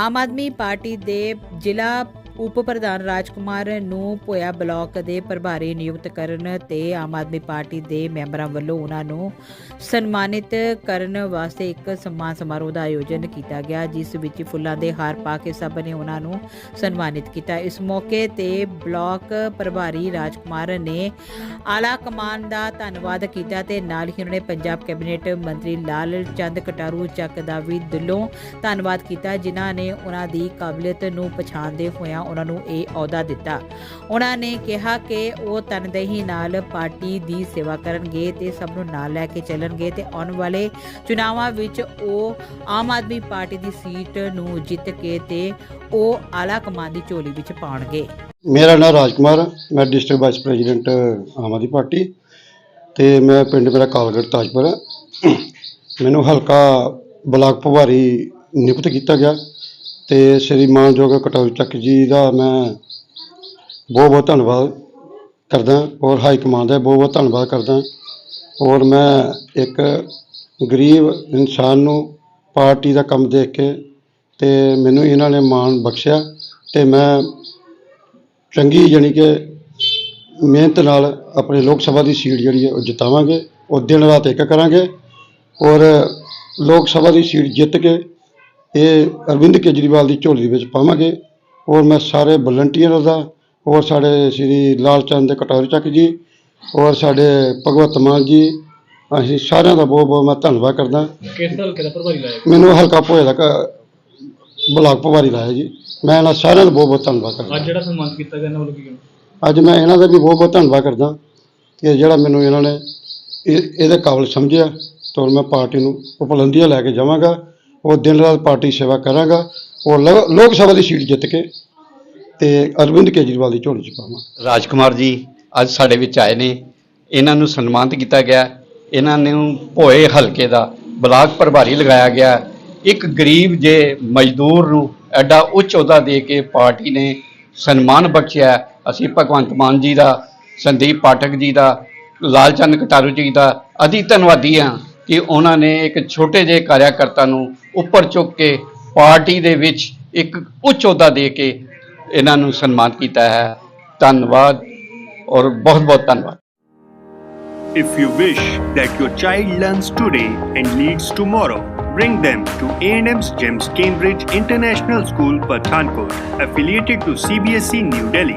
ਆਮ Aadmi party ਦੇ ਜ਼ਿਲ੍ਹਾ ਉਪ ਪ੍ਰਧਾਨ ਰਾਜਕੁਮਾਰ ਨੂੰ ਭੋਇਆ ਬਲਾਕ ਦੇ ਪ੍ਰਭਾਰੀ ਨਿਯੁਕਤ ਕਰਨ ਤੇ ਆਮ ਆਦਮੀ ਪਾਰਟੀ ਦੇ ਮੈਂਬਰਾਂ ਵੱਲੋਂ ਉਹਨਾਂ ਨੂੰ ਸਨਮਾਨਿਤ ਕਰਨ ਵਾਸਤੇ ਇੱਕ ਸਨਮਾਨ ਸਮਾਰੋਹ ਦਾ ਆਯੋਜਨ ਕੀਤਾ ਗਿਆ, ਜਿਸ ਵਿੱਚ ਫੁੱਲਾਂ ਦੇ ਹਾਰ ਪਾ ਕੇ ਸਭ ਨੇ ਉਹਨਾਂ ਨੂੰ ਸਨਮਾਨਿਤ ਕੀਤਾ। ਇਸ ਮੌਕੇ ਤੇ ਬਲਾਕ ਪ੍ਰਭਾਰੀ ਰਾਜਕੁਮਾਰ ਨੇ ਆਲਾ ਕਮਾਨ ਦਾ ਧੰਨਵਾਦ ਕੀਤਾ ਤੇ ਨਾਲ ਹੀ ਉਹਨਾਂ ਨੇ ਪੰਜਾਬ ਕੈਬਨਿਟ ਮੰਤਰੀ ਲਾਲ ਚੰਦ ਕਟਾਰੂ ਚੱਕ ਦਾ ਵੀ ਦਿਲੋਂ ਧੰਨਵਾਦ ਕੀਤਾ, ਜਿਨ੍ਹਾਂ ਨੇ ਉਹਨਾਂ ਦੀ ਕਾਬਲੀਅਤ ਨੂੰ ਪਛਾਣਦੇ ਹੋਇਆਂ ਉਹਨਾਂ ਨੂੰ ਇਹ ਅਹੁਦਾ ਦਿੱਤਾ। ਉਹਨਾਂ ਨੇ ਕਿਹਾ ਕਿ ਉਹ ਤਨਦੇਹੀ ਨਾਲ ਪਾਰਟੀ ਦੀ ਸੇਵਾ ਕਰਨਗੇ ਤੇ ਸਭ ਨੂੰ ਨਾਲ ਲੈ ਕੇ ਚੱਲਣਗੇ ਤੇ ਆਉਣ ਵਾਲੇ ਚੁਣਾਵਾਂ ਵਿੱਚ ਉਹ ਆਮ ਆਦਮੀ ਪਾਰਟੀ ਦੀ ਸੀਟ ਨੂੰ ਜਿੱਤ ਕੇ ਤੇ ਉਹ ਆਲਾ ਕਮਾਨ ਦੀ ਝੋਲੀ ਵਿੱਚ ਪਾਉਣਗੇ। ਮੇਰਾ ਨਾਮ ਰਾਜਕੁਮਾਰ ਹੈ। ਮੈਂ district vice president Aam Aadmi Party ਤੇ ਮੈਂ ਪਿੰਡ ਮੇਰਾ ਕਾਲਗੜ, ਤਾਜਪੁਰ ਮੈਨੂੰ ਹਲਕਾ ਬਲਾਕ ਭਵਾਰੀ ਨਿਯੁਕਤ ਕੀਤਾ ਗਿਆ। ਤੇ ਸ੍ਰੀ ਮਾਨਯੋਗ ਕਟੌਰੀ ਚੱਕ ਜੀ ਦਾ ਮੈਂ ਬਹੁਤ ਬਹੁਤ ਧੰਨਵਾਦ ਕਰਦਾ ਔਰ ਹਾਈ ਕਮਾਂਡ ਦਾ ਬਹੁਤ ਬਹੁਤ ਧੰਨਵਾਦ ਕਰਦਾ। ਔਰ ਮੈਂ ਇੱਕ ਗਰੀਬ ਇਨਸਾਨ ਨੂੰ ਪਾਰਟੀ ਦਾ ਕੰਮ ਦੇਖ ਕੇ ਤੇ ਮੈਨੂੰ ਇਹਨਾਂ ਨੇ ਮਾਣ ਬਖਸ਼ਿਆ ਤੇ ਮੈਂ ਚੰਗੀ ਜਾਣੀ ਕਿ ਮਿਹਨਤ ਨਾਲ ਆਪਣੇ ਲੋਕ ਸਭਾ ਦੀ ਸੀਟ ਜਿਹੜੀ ਹੈ ਉਹ ਜਿਤਾਵਾਂਗੇ, ਉਹ ਦਿਨ ਰਾਤ ਇੱਕ ਕਰਾਂਗੇ ਔਰ ਲੋਕ ਸਭਾ ਦੀ ਸੀਟ ਜਿੱਤ ਕੇ ਇਹ ਅਰਵਿੰਦ ਕੇਜਰੀਵਾਲ ਦੀ ਝੋਲੀ ਵਿੱਚ ਪਾਵਾਂਗੇ। ਔਰ ਮੈਂ ਸਾਰੇ ਵਲੰਟੀਅਰ ਦਾ ਔਰ ਸਾਡੇ ਸ੍ਰੀ ਲਾਲ ਚੰਦ ਦੇ ਕਟੋਰੀ ਚੱਕ ਜੀ ਔਰ ਸਾਡੇ ਭਗਵਤ ਮਾਨ ਜੀ ਅਸੀਂ ਸਾਰਿਆਂ ਦਾ ਬਹੁਤ ਬਹੁਤ ਮੈਂ ਧੰਨਵਾਦ ਕਰਦਾ। ਕਿਸ ਹਲਕੇ ਦਾ ਪ੍ਰਭਾਰੀ ਲਾਇਆ ਮੈਨੂੰ ਹਲਕਾ ਭੋਏ ਦਾ ਕ- ਬਲਾਕ ਪ੍ਰਭਾਰੀ ਲਾਇਆ ਜੀ। ਮੈਂ ਇਹਨਾਂ ਸਾਰਿਆਂ ਦਾ ਬਹੁਤ ਬਹੁਤ ਧੰਨਵਾਦ ਕਰਦਾ। ਅੱਜ ਜਿਹੜਾ ਸਨਮਾਨ ਕੀਤਾ ਗਿਆ ਇਹਨਾਂ ਵੱਲੋਂ ਕੀ ਕਹਿਣਾ? ਅੱਜ ਮੈਂ ਇਹਨਾਂ ਦਾ ਵੀ ਬਹੁਤ ਬਹੁਤ ਧੰਨਵਾਦ ਕਰਦਾ ਕਿ ਜਿਹੜਾ ਮੈਨੂੰ ਇਹਨਾਂ ਨੇ ਇਹ ਇਹਦੇ ਕਾਬਲ ਸਮਝਿਆ ਤੇ ਮੈਂ ਪਾਰਟੀ ਨੂੰ ਉਪਲੰਧੀਆਂ ਲੈ ਕੇ ਜਾਵਾਂਗਾ। ਉਹ ਦਿਨ ਰਾਤ ਪਾਰਟੀ ਸੇਵਾ ਕਰਾਂਗਾ, ਉਹ ਲੋਕ ਸਭਾ ਦੀ ਸੀਟ ਜਿੱਤ ਕੇ ਤੇ ਅਰਵਿੰਦ ਕੇਜਰੀਵਾਲ ਦੀ ਝੋਲੀ ਚ ਪਾਵਾਂ। ਰਾਜਕੁਮਾਰ ਜੀ, ਅੱਜ ਸਾਡੇ ਵਿੱਚ ਆਏ ਨੇ। ਇਹਨਾਂ ਨੂੰ ਸਨਮਾਨਿਤ ਕੀਤਾ ਗਿਆ। ਇਹਨਾਂ ਨੂੰ ਭੋਏ ਹਲਕੇ ਦਾ ਬਲਾਕ ਪ੍ਰਭਾਰੀ ਲਗਾਇਆ ਗਿਆ। ਇੱਕ ਗਰੀਬ ਜੇ ਮਜ਼ਦੂਰ ਨੂੰ ਐਡਾ ਉੱਚ ਅਹੁਦਾ ਦੇ ਕੇ ਪਾਰਟੀ ਨੇ ਸਨਮਾਨ ਬਖਸ਼ਿਆ ਅਸੀਂ ਭਗਵੰਤ ਮਾਨ ਜੀ ਦਾ, ਸੰਦੀਪ ਪਾਠਕ ਜੀ ਦਾ, ਲਾਲਚੰਦ ਕਟਾਰੂ ਜੀ ਦਾ ਅਧਿ ਧੰਨਵਾਦੀ ਹਾਂ ਕਿ ਉਹਨਾਂ ਨੇ ਇੱਕ ਛੋਟੇ ਜਿਹੇ ਕਾਰਿਆਕਰਤਾ ਨੂੰ ਉੱਪਰ ਚੁੱਕ ਕੇ ਪਾਰਟੀ ਦੇ ਵਿੱਚ ਇੱਕ ਉੱਚ ਅਹੁਦਾ ਦੇ ਕੇ ਇਹਨਾਂ ਨੂੰ ਸਨਮਾਨ ਕੀਤਾ ਹੈ ਧੰਨਵਾਦ ਔਰ ਬਹੁਤ ਬਹੁਤ ਧੰਨਵਾਦ If you wish that your child learns today and leads tomorrow, bring them to A&M's GEMS Cambridge International School, Pathankot, affiliated to CBSE New Delhi.